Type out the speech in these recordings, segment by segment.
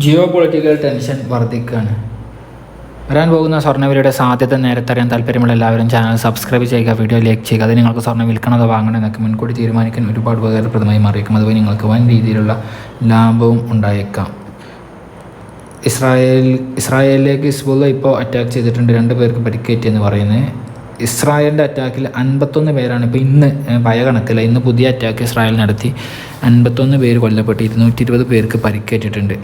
Geo political tension വർദ്ധിക്കുകയാണ് വരാൻ പോകുന്ന സ്വർണവിലയുടെ സാധ്യത നേരത്തെ അറിയാൻ താല്പര്യമുള്ള എല്ലാവരും ചാനൽ സബ്സ്ക്രൈബ് ചെയ്യുക വീഡിയോ ലൈക്ക് ചെയ്യുക. അത് നിങ്ങൾക്ക് സ്വർണം വിൽക്കണതോ വാങ്ങണോ എന്നൊക്കെ മുൻകൂട്ടി തീരുമാനിക്കാൻ ഒരുപാട് ഉപകാരപ്രദമായി മാറിയേക്കും. അതുപോലെ നിങ്ങൾക്ക് വൻ രീതിയിലുള്ള ലാഭവും ഉണ്ടായേക്കാം. ഇസ്രായേൽ ഇസ്രായേലിലേക്ക് ഹിസ്ബുള്ള ഇപ്പോൾ അറ്റാക്ക് ചെയ്തിട്ടുണ്ട്. രണ്ട് പേർക്ക് പരിക്കേറ്റിയെന്ന് പറയുന്നത്. ഇസ്രായേലിന്റെ അറ്റാക്കിൽ അൻപത്തൊന്ന് പേരാണ് ഇപ്പോൾ ഇന്ന് പഴയ കണക്കില്ല ഇന്ന് പുതിയ അറ്റാക്ക് ഇസ്രായേൽ നടത്തി. അൻപത്തൊന്ന് പേര് കൊല്ലപ്പെട്ട് ഇരുന്നൂറ്റി ഇരുപത് പേർക്ക് പരിക്കേറ്റിട്ടുണ്ട്.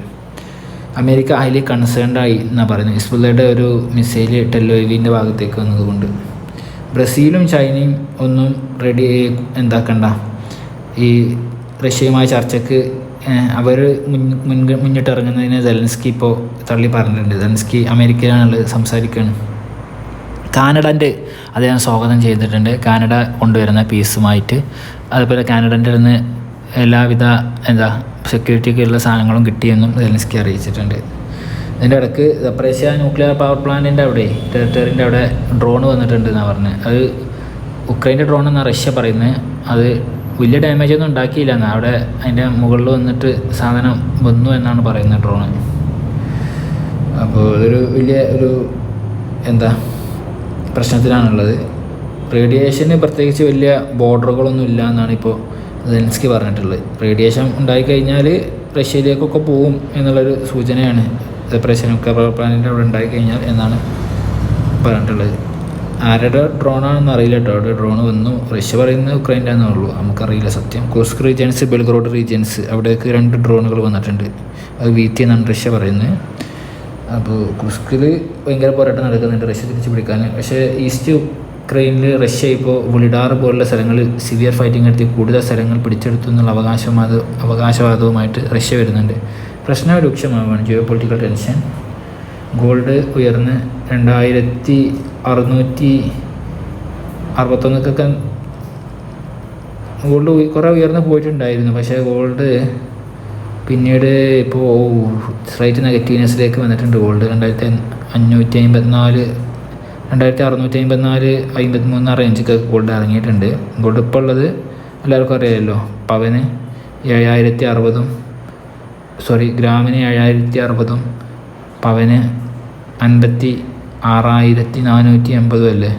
അമേരിക്ക ഹൈലി കൺസേൺഡ് ആയി എന്നാണ് പറയുന്നത്. ഹിസ്ബുള്ളയുടെ ഒരു മിസൈൽ ടെല്ലോവിന്റെ ഭാഗത്തേക്ക് വന്നതുകൊണ്ട്. ബ്രസീലും ചൈനയും ഒന്നും റെഡി എന്താക്കണ്ട. ഈ റഷ്യയുമായി ചർച്ചയ്ക്ക് അവർ മുൻ മുൻ മുന്നിട്ടിറങ്ങുന്നതിന് ജലൻസ്കി ഇപ്പോൾ തള്ളി പറഞ്ഞിട്ടുണ്ട്. ജലൻസ്കി അമേരിക്കയിലാണുള്ളത് സംസാരിക്കുകയാണ് കാനഡന്റെ അദ്ദേഹം സ്വാഗതം ചെയ്തിട്ടുണ്ട്. കാനഡ കൊണ്ടുവരുന്ന പീസുമായിട്ട് അതുപോലെ കാനഡന്റെ നിന്ന് എല്ലാവിധ എന്താ സെക്യൂരിറ്റിക്കുള്ള സാധനങ്ങളും കിട്ടിയെന്നും സെലൻസ്കി അറിയിച്ചിട്ടുണ്ട്. ഇതിന്റെ ഇടയ്ക്ക് സപ്രേഷ്യ ന്യൂക്ലിയർ പവർ പ്ലാന്റിന്റെ അവിടെ ടെറിട്ടറിന്റെ അവിടെ ഡ്രോൺ വന്നിട്ടുണ്ട് എന്നാണ് പറഞ്ഞത് അത് ഉക്രൈന്റെ ഡ്രോൺ എന്നാണ് റഷ്യ പറയുന്നത് അത് വലിയ ഡാമേജ് ഒന്നും ഉണ്ടാക്കിയില്ല എന്നാണ് അവിടെ അതിന്റെ മുകളിൽ വന്നിട്ട് സാധനം വന്നു എന്നാണ് പറയുന്നത് ഡ്രോണ് അപ്പോൾ ഇതൊരു വലിയ ഒരു എന്താ പ്രശ്നത്തിലാണുള്ളത്. റേഡിയേഷന് പ്രത്യേകിച്ച് വലിയ ബോർഡറുകളൊന്നും ഇല്ല എന്നാണ് ഇപ്പോൾ സെൻസ്കി പറഞ്ഞിട്ടുള്ളത്. റേഡിയേഷൻ ഉണ്ടായിക്കഴിഞ്ഞാൽ റഷ്യയിലേക്കൊക്കെ പോവും എന്നുള്ളൊരു സൂചനയാണ്. പവർ പ്ലാനിന്റെ അവിടെ ഉണ്ടായിക്കഴിഞ്ഞാൽ എന്നാണ് പറഞ്ഞിട്ടുള്ളത്. ആരുടെ ഡ്രോണാണെന്ന് അറിയില്ല കേട്ടോ. അവിടെ ഡ്രോൺ വന്നു. റഷ്യ പറയുന്നത് ഉക്രൈന്റെ ഉള്ളൂ. നമുക്കറിയില്ല സത്യം. കുർസ്ക് റീജിയൻസ് ബെൽഗ്രോഡ് റീജിയൻസ് അവിടേക്ക് രണ്ട് ഡ്രോണുകൾ വന്നിട്ടുണ്ട്. അത് വീത്തി എന്നാണ് റഷ്യ പറയുന്നത്. അപ്പോൾ കുസ്കിൽ ഭയങ്കര പോരാട്ടം നടക്കുന്നുണ്ട് റഷ്യ തിരിച്ചു പിടിക്കാൻ പക്ഷേ ഈസ്റ്റ് ഉക്രൈനിൽ റഷ്യ ഇപ്പോൾ വുളിഡാർ പോലുള്ള സ്ഥലങ്ങളിൽ സിവിയർ ഫൈറ്റിംഗ് നടത്തി കൂടുതൽ സ്ഥലങ്ങൾ പിടിച്ചെടുത്തു എന്നുള്ള അവകാശവാദ അവകാശവാദവുമായിട്ട് റഷ്യ വരുന്നുണ്ട്. പ്രശ്നം രൂക്ഷമാവുകയാണ്. ജിയോ പൊളിറ്റിക്കൽ ടെൻഷൻ ഗോൾഡ് ഉയർന്ന് രണ്ടായിരത്തി അറുന്നൂറ്റി അറുപത്തൊന്നൊക്കെ ഗോൾഡ് കുറേ ഉയർന്ന് പോയിട്ടുണ്ടായിരുന്നു. പക്ഷേ ഗോൾഡ് പിന്നീട് ഇപ്പോൾ സ്ലൈറ്റ് നെഗറ്റീവ്നെസ്സിലേക്ക് വന്നിട്ടുണ്ട് ഗോൾഡ് രണ്ടായിരത്തി അഞ്ഞൂറ്റി അമ്പത്തിനാല് രണ്ടായിരത്തി അറുന്നൂറ്റി അമ്പത്തിനാല് അമ്പത്തിമൂന്ന് റേഞ്ചൊക്കെ ഗോൾഡ് ഇറങ്ങിയിട്ടുണ്ട്. ഗോൾഡ് ഇപ്പോൾ ഉള്ളത് എല്ലാവർക്കും അറിയാമല്ലോ പവന് ഏഴായിരത്തി അറുപതും സോറി ഗ്രാമിന് ഏഴായിരത്തി അറുപതും പവന് അൻപത്തി ആറായിരത്തി നാനൂറ്റി എൺപതും അല്ലേ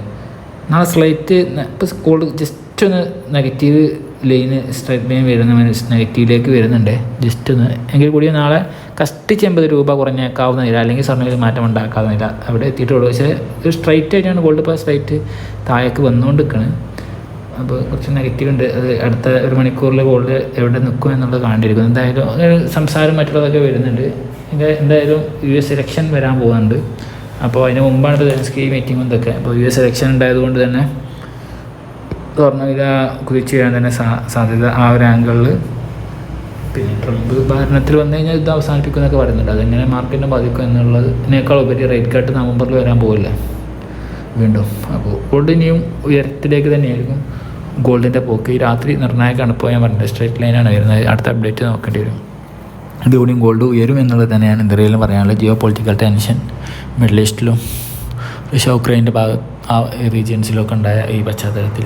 നാളെ സ്ലൈറ്റ് ഇപ്പോൾ ഗോൾഡ് ജസ്റ്റ് ഒന്ന് നെഗറ്റീവ് ലൈന് സ്ട്രൈറ്റ് ലൈൻ വരുന്ന നെഗറ്റീവിലേക്ക് വരുന്നുണ്ട്. ജസ്റ്റ് ഒന്ന് എങ്കിൽ കൂടി നാളെ കഷ്ടിച്ച് എൺപത് രൂപ കുറഞ്ഞേക്കാവുന്ന നില അല്ലെങ്കിൽ സ്വർണയിൽ മാറ്റം ഉണ്ടാക്കാവുന്ന നില അവിടെ എത്തിയിട്ടുള്ളൂ. പക്ഷേ ഒരു സ്ട്രൈറ്റ് ആയിട്ടാണ് ഗോൾഡ് പാസ് സ്ട്രൈറ്റ് താഴേക്ക് വന്നുകൊണ്ട് നിൽക്കുന്നത് അപ്പോൾ കുറച്ച് നെഗറ്റീവ് ഉണ്ട്. അത് അടുത്ത ഒരു മണിക്കൂറിൽ ഗോൾഡ് എവിടെ നിൽക്കും എന്നുള്ളത് കാണേണ്ടിരിക്കുന്നു എന്തായാലും സംസാരം മറ്റുള്ളതൊക്കെ വരുന്നുണ്ട്. എന്തായാലും യു എസ് ഇലക്ഷൻ വരാൻ പോകുന്നുണ്ട്. അപ്പോൾ അതിന് മുമ്പാണ് സെലൻസ്കി മീറ്റിംഗും ഇതൊക്കെ. അപ്പോൾ യു എസ് ഇലക്ഷൻ ഉണ്ടായതുകൊണ്ട് തന്നെ സ്വർണവില കുതിച്ചു വരാൻ തന്നെ സാധ്യത ആ ഒരു ആംഗിളിൽ പിന്നെ ട്രംപ് ഭരണത്തിൽ വന്നു കഴിഞ്ഞാൽ ഇത് അവസാനിപ്പിക്കുമെന്നൊക്കെ പറയുന്നുണ്ട്. അതെങ്ങനെ മാർക്കറ്റിനെ ബാധിക്കും എന്നുള്ളതിനേക്കാൾ ഉപരി റേറ്റ് കട്ട് നവംബറിൽ വരാൻ പോകില്ല വീണ്ടും. അപ്പോൾ ഗോൾഡ് ഇനിയും ഉയരത്തിലേക്ക് തന്നെയായിരിക്കും ഗോൾഡിന്റെ പോക്ക്. ഈ രാത്രി നിർണായകമാണ് ഇപ്പോൾ ഞാൻ പറഞ്ഞത്. സ്ട്രേറ്റ് ലൈനാണ് വരുന്നത്. അടുത്ത അപ്ഡേറ്റ് നോക്കേണ്ടി വരും. ഇതുകൂടിയും ഗോൾഡ് ഉയരും എന്നുള്ളത് തന്നെയാണ് ഇന്ത്യയിലും പറയാനുള്ളത് ജിയോ പൊളിറ്റിക്കൽ ടെൻഷൻ. മിഡിൽ ഈസ്റ്റിലും റഷ്യ ഉക്രൈന്റെ ഭാഗ ആ റീജിയൻസിലൊക്കെ ഉണ്ടായ ഈ പശ്ചാത്തലത്തിൽ.